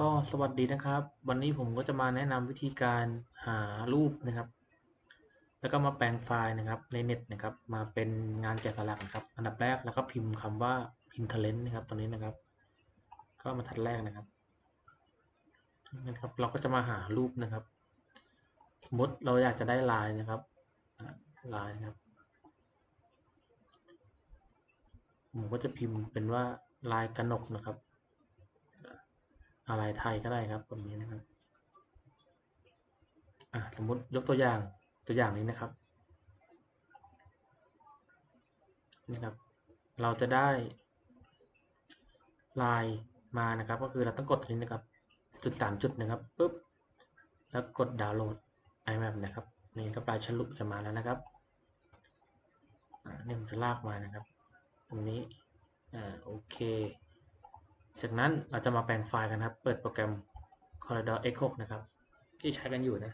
ก็สวัสดีนะครับ วันนี้ผมก็จะมาแนะนำวิธีการหารูปนะครับ แล้วก็มาแปลงไฟล์นะครับในเน็ตนะครับ มาเป็นงานแกะสลักนะครับ อันดับแรกแล้วก็พิมพ์คำว่า Pinterest นะครับตรงนี้นะครับ ก็มาทัดแรกนะครับนะครับ เราก็จะมาหารูปนะครับ สมมติเราอยากจะได้ลายนะครับลายนะครับ ผมก็จะพิมพ์เป็นว่าลายกระหนกนะครับ อะไรไทยก็ได้ครับแบบนี้นะครับสมมติยกตัวอย่างตัวอย่างนี้นะครับนี่ครับ เราจะได้ลายมานะครับ ก็คือเราต้องกดตรงนี้นะครับจุดสามจุดนะครับปุ๊บแล้วกดดาวน์โหลด iMap นะครับนี่ก็ปลายฉลุจะมาแล้วนะครับนี่ผมจะลากมานะครับ ตรงนี้อ่าโอเค จากนั้นเราจะมาแปลงไฟล์กันครับ เปิดโปรแกรม Corridor X6 นะครับ ที่ใช้กันอยู่นะ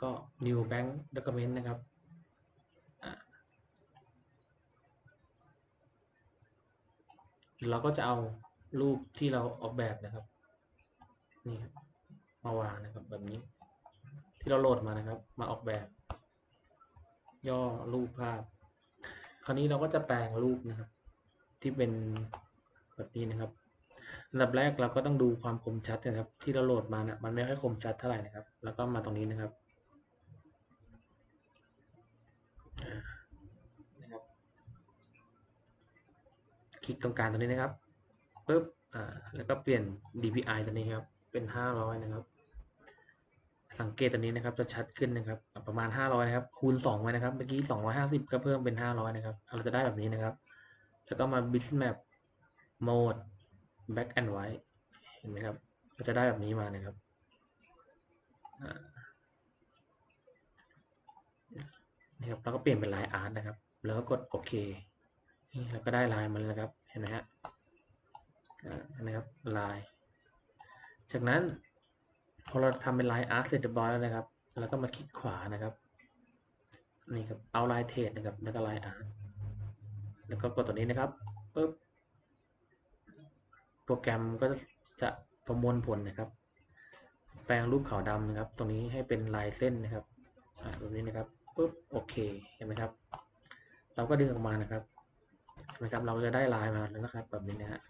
ก็ New Bank Document นะครับเราก็จะเอารูปที่เราออกแบบนะครับ นี่ครับมาวางนะครับแบบนี้ ที่เราโหลดมานะครับ มาออกแบบ ย่อรูปภาพ คราวนี้เราก็จะแปลงรูปนะครับ ที่เป็นแบบนี้นะครับอันดับแรกเราก็ต้องดูความคมชัดนะครับ ที่เราโหลดมานะมันไม่ค่อยคมชัดเท่าไหร่นะครับ แล้วก็มาตรงนี้นะครับนะครับ คลิกตรงกลางตรงนี้นะครับปุ๊บอ่าแล้วก็เปลี่ยน DPI ตัวนี้ครับเป็น 500 นะครับ สังเกตตัวนี้นะครับจะชัดขึ้นนะครับ ประมาณ 500 นะครับ คูณ 2 ไว้นะครับ เมื่อกี้ 250 ก็เพิ่มเป็น 500 นะครับ เราจะได้แบบนี้นะครับ แล้วก็มา bitmap mode black and white เห็นไหมครับก็จะได้แบบนี้มานะครับนี่ครับแล้วก็เปลี่ยนเป็นลายอาร์ตนะครับ แล้วก็กดโอเคนี่แล้วก็ได้ลายมาแล้วนะครับ เห็นไหมฮะอ่านะครับลาย จากนั้น พอเราทำเป็นลายอาร์ตเสร็จเรียบร้อยแล้วนะครับ แล้วก็มาคลิกขวานะครับ นี่ครับเอาลายเทรดนะครับ แล้วก็ลายอาร์ตแล้วก็กดตัวนี้นะครับปุ๊บโปรแกรมก็จะประมวลผลนะครับ แปลงรูปขาวดำนะครับ ตรงนี้ให้เป็นลายเส้นนะครับแบบนี้นะครับปุ๊บโอเคเห็นไหมครับ เราก็ดึงออกมานะครับเห็นไหมครับ เราจะได้ลายมาแล้วนะครับ แบบนี้นะฮะ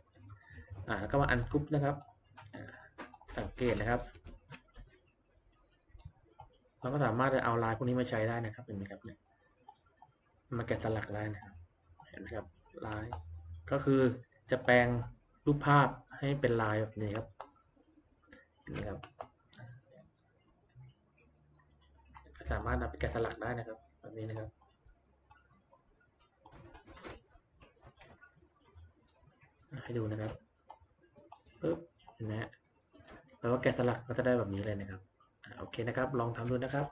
อ่าแล้วก็มาอันกรุ๊ปนะครับสังเกตนะครับ เราก็สามารถจะเอาลายพวกนี้มาใช้ได้นะครับเห็นไหมครับเนี่ยมาแกะสลักได้นะครับเห็นไหมครับลาย ก็คือจะแปลงรูปภาพให้เป็นลายแบบนี้ครับเห็นไหมครับสามารถนำไปแกะสลักได้นะครับ แบบนี้นะครับให้ดูนะครับปึ๊บเห็นไหมฮะแล้วก็แกะสลักก็จะได้แบบนี้เลยนะครับ โอเคนะครับ ลองทำดูนะครับ